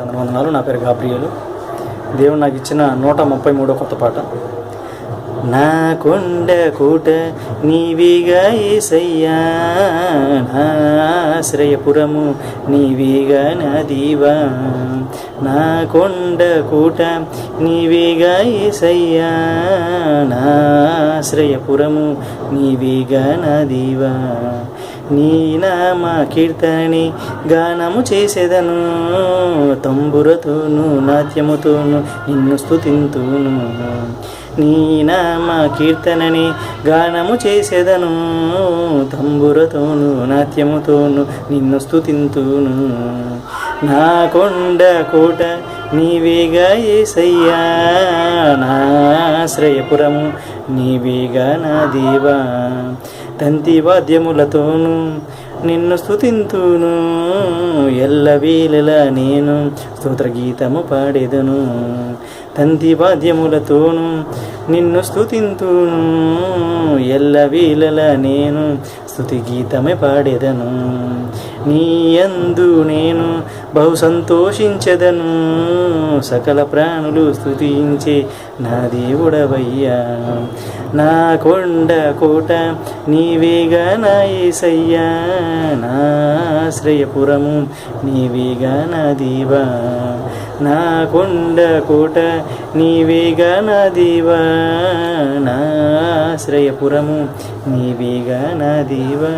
వందనాలు. నా పేరు గాబ్రియలు. దేవుడు నాకు ఇచ్చిన నూట ముప్పై మూడో కొత్త పాట. నా కొండ కూట నీవిగా ఏసయ్యా నా ఆశ్రయపురము నీవిగా నా దీవా. నా కొండ కూట నీవిగా ఏసయ్యా నా ఆశ్రయపురము నీవిగా నా దీవా. నీ నామ కీర్తనని గానము చేసేదను తంబురతోను నాట్యముతోను నిన్ను స్థుతింతును నీ నామ కీర్తనని గానము చేసేదను తంబురతోను నాట్యముతోను నిన్ను స్థుతింతును నా కొండ కోట నీవేగా ఏసయ్యా నా ఆశ్రయపురము నీవేగా నా దేవా. తంతి వాద్యములతోను నిన్ను స్తుతింతును ఎల్లవేళలా నేను స్తోత్రగీతము పాడేదను. తంతి వాద్యములతోను నిన్ను స్తుతింతును ఎల్లవేళలా నేను స్థుతి గీతమే పాడేదను. నీ యందు నేను బహు సంతోషించదను. సకల ప్రాణులు స్తుతించే నా దేవుడవయ్యా. నా కొండ కోట నీవేగా నా ఏసయ్యా. నా ఆశ్రయపురము నీవేగా నా దీవా. నా కొండ కోట నీవేగా నా దేవా. ఆశ్రయపురము నీవేగా నా దీవా.